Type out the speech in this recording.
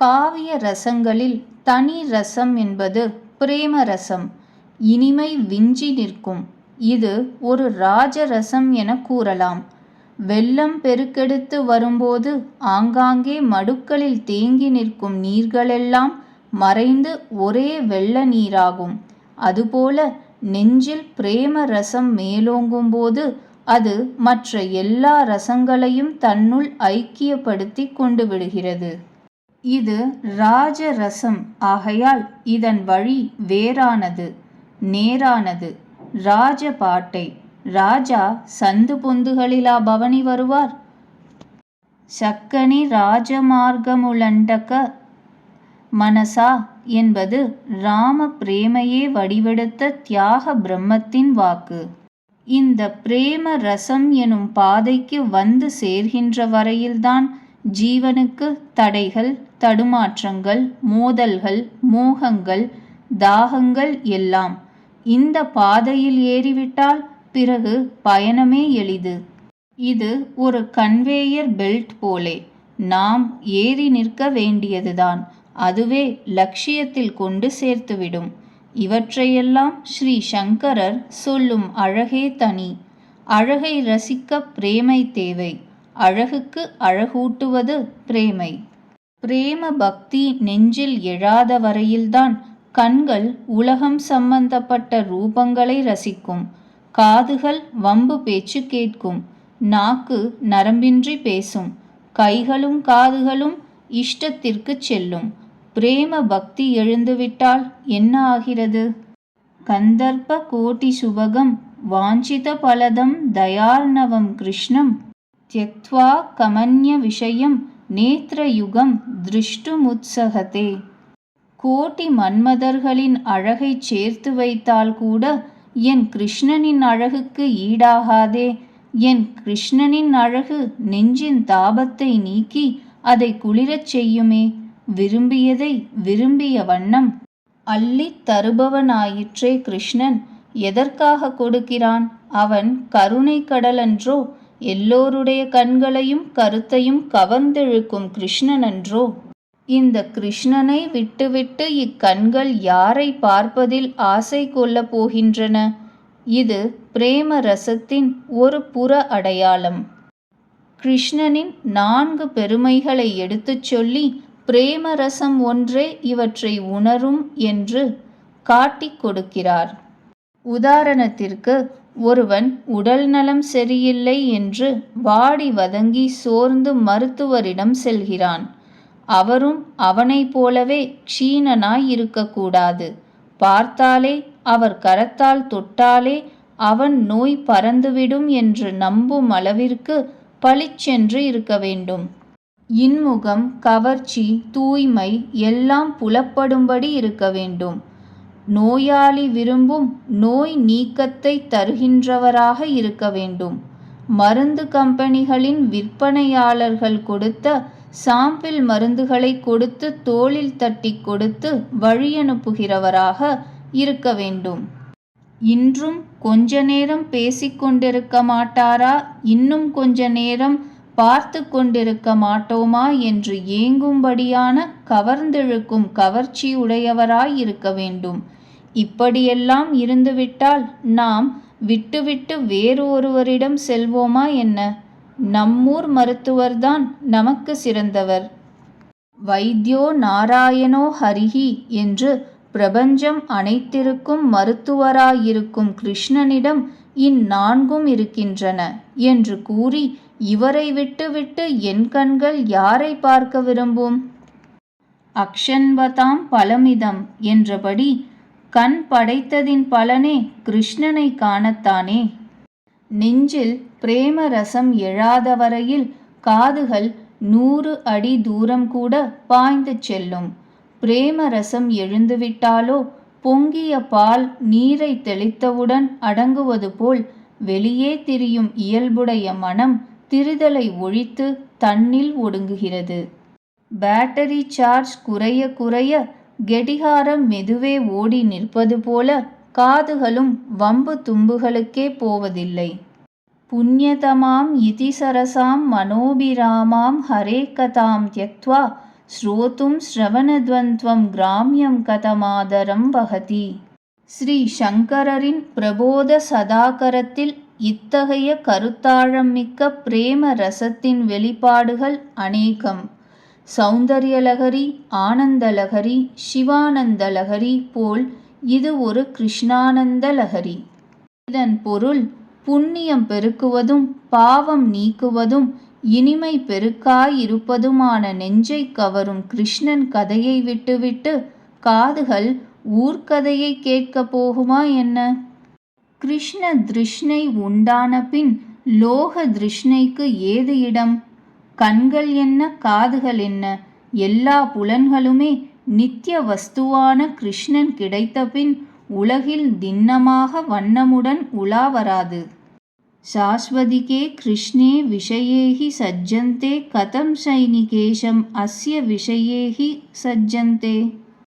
காவிய ரசங்களில் தனி ரசம் என்பது பிரேம ரசம். இனிமை விஞ்சி நிற்கும். இது ஒரு ராஜரசம் என கூறலாம். வெள்ளம் பெருக்கெடுத்து வரும்போது ஆங்காங்கே மடுக்களில் தேங்கி நிற்கும் நீர்களெல்லாம் மறைந்து ஒரே வெள்ள நீராகும். அதுபோல நெஞ்சில் பிரேம ரசம் மேலோங்கும்போது அது மற்ற எல்லா ரசங்களையும் தன்னுள் ஐக்கியப்படுத்தி கொண்டு விடுகிறது. இது ராஜ ரசம் ஆகையால் இதன் வழி வேறானது நேரானது. ராஜ பாட்டை ராஜா சந்து பொந்துகளிலா பவனி வருவார்? சக்கனி ராஜமார்க்கமுலண்டக மனசா என்பது ராம பிரேமையே வடிவெடுத்த தியாக பிரம்மத்தின் வாக்கு. இந்த பிரேம ரசம் எனும் பாதைக்கு வந்து சேர்கின்ற வரையில்தான் ஜீவனுக்கு தடைகள் தடுமாற்றங்கள் மோதல்கள் மோகங்கள் தாகங்கள் எல்லாம் இந்த பாதையில் ஏறிவிட்டால் பிறகு பயணமே எளிது. இது ஒரு கன்வேயர் பெல்ட் போலே நாம் ஏறி நிற்க வேண்டியதுதான். அதுவே லட்சியத்தில் கொண்டு சேர்த்துவிடும். இவற்றையெல்லாம் ஸ்ரீ சங்கரர் சொல்லும் அழகே தனி. அழகை ரசிக்க பிரேமை தேவை. அழகுக்கு அழகூட்டுவது பிரேமை. பிரேம பக்தி நெஞ்சில் எழாத வரையில்தான் கண்கள் உலகம் சம்பந்தப்பட்ட ரூபங்களை ரசிக்கும். காதுகள் வம்பு பேச்சு கேட்கும். நாக்கு நரம்பின்றி பேசும். கைகளும் காதுகளும் இஷ்டத்திற்கு செல்லும். பிரேம பக்தி எழுந்துவிட்டால் என்ன ஆகிறது? கந்தர்ப்ப கோட்டி சுபகம் வாஞ்சித பலதம் தயார்ணவம் கிருஷ்ணம் त्यक्त्वा கமன்ய விஷயம் நேத்ரயுகம் திருஷ்டுமுத்சகதே கோட்டி மன்மதர்களின் அழகைச் சேர்த்து வைத்தால் கூட என் கிருஷ்ணனின் அழகுக்கு ஈடாகாதே. என் கிருஷ்ணனின் அழகு நெஞ்சின் தாபத்தை நீக்கி அதை குளிரச் செய்யுமே. விரும்பியதை விரும்பிய வண்ணம் அள்ளித் தருபவனாயிற்றே கிருஷ்ணன் எதற்காக கொடுக்கிறான்? அவன் கருணை கடலன்றோ எல்லோருடைய கண்களையும் கருத்தையும் கவர்ந்தெழுக்கும் கிருஷ்ணனன்றோ இந்த கிருஷ்ணனை விட்டுவிட்டு இக்கண்கள் யாரை பார்ப்பதில் ஆசை கொள்ளப் போகின்றன? இது பிரேம ரசத்தின் ஒரு புற அடையாளம். கிருஷ்ணனின் நான்கு பெருமைகளை எடுத்துச் சொல்லி பிரேம ரசம் ஒன்றே இவற்றை உணரும் என்று காட்டிக் கொடுக்கிறார். உதாரணத்திற்கு ஒருவன் உடல் நலம் சரியில்லை என்று வாடி வதங்கி சோர்ந்து மருத்துவரிடம் செல்கிறான். அவரும் அவனைப் போலவே க்ஷீணனாய் இருக்கக்கூடாது. பார்த்தாலே அவர் கரத்தால் தொட்டாலே அவன் நோய் பறந்துவிடும் என்று நம்பும் அளவிற்கு பளிச்சென்று இருக்க வேண்டும். இன்முகம் கவர்ச்சி தூய்மை எல்லாம் புலப்படும்படி இருக்க வேண்டும். நோயாளி விரும்பும் நோய் நீக்கத்தை தருகின்றவராக இருக்க வேண்டும். மருந்து கம்பெனிகளின் விற்பனையாளர்கள் கொடுத்த சாம்பிள் மருந்துகளை கொடுத்து தோளில் தட்டி கொடுத்து வழியனுப்புகிறவராக இருக்க வேண்டும். இன்றும் கொஞ்ச நேரம் பேசிக்கொண்டிருக்க மாட்டாரா? இன்னும் கொஞ்ச நேரம் பார்த்து கொண்டிருக்க மாட்டோமா? என்று ஏங்கும்படியான கவர்ந்தெழுக்கும் கவர்ச்சி உடையவராய் இருக்க வேண்டும். இப்படியெல்லாம் இருந்துவிட்டால் நாம் விட்டுவிட்டு வேறு ஒருவரிடம் செல்வோமா என்ன? நம்மூர் மருத்துவர்தான் நமக்கு சிறந்தவர். வைத்தியோ நாராயணோ ஹரிஹி என்று பிரபஞ்சம் அனைத்திற்கும் மருத்துவராயிருக்கும் கிருஷ்ணனிடம் இந்நான்கும் இருக்கின்றன என்று கூறி இவரை விட்டுவிட்டு என் கண்கள் யாரை பார்க்க விரும்பும்? அக்ஷன்வதாம் பலமிதம் என்றபடி கண் படைத்ததின் பலனே கிருஷ்ணனை காணத்தானே. நெஞ்சில் பிரேம ரசம் எழாத வரையில் காதுகள் நூறு அடி தூரம் கூட பாய்ந்து செல்லும். பிரேம ரசம் எழுந்துவிட்டாலோ பொங்கிய பால் நீரை தெளித்தவுடன் அடங்குவது போல் வெளியே திரியும் இயல்புடைய மனம் திரிதலை ஒழித்து தன்னில் ஒடுங்குகிறது. பேட்டரி சார்ஜ் குறைய குறைய கெடிகாரம் மெதுவே ஓடி நிற்பது போல காதுகளும் வம்பு தும்புகளுக்கே போவதில்லை. புண்ணியதமாம் இதிசரசாம் மனோபிராமாம் ஹரே கதாம் தியக்வா ஸ்ரோத்தும் ஸ்ரவணத்வந்த்வம் கிராமியம் கதமாதரம் வகதி ஸ்ரீ சங்கரரின் பிரபோத சதாகரத்தில் இத்தகைய கருத்தாழம் மிக்க பிரேம ரசத்தின் வெளிப்பாடுகள் அநேகம். சௌந்தர்யலகரி ஆனந்தலகரி சிவானந்தலகரி போல் இது ஒரு கிருஷ்ணானந்த லகரி இதன் பொருள் புண்ணியம் பெருக்குவதும் பாவம் நீக்குவதும் இனிமை பெருக்காயிருப்பதுமான நெஞ்சை கவரும் கிருஷ்ணன் கதையை விட்டுவிட்டு காதுகள் ஊர்க்கதையை கேட்கப் போகுமா என்ன? கிருஷ்ண திருஷ்ணை உண்டான பின் லோக திருஷ்ணைக்கு ஏது இடம்? கண்கள் என்ன காதுகள் என்ன? எல்லா புலன்களுமே நித்திய வஸ்துவான கிருஷ்ணன் கிடைத்தபின் உலகில் திண்ணமாக வண்ணமுடன் உலா வராது. சாஸ்வதிகே கிருஷ்ணே விஷயேகி சஜ்ஜந்தே கதம் சைனிகேஷம் அஸ்ய விஷயேகி சஜ்ஜந்தே.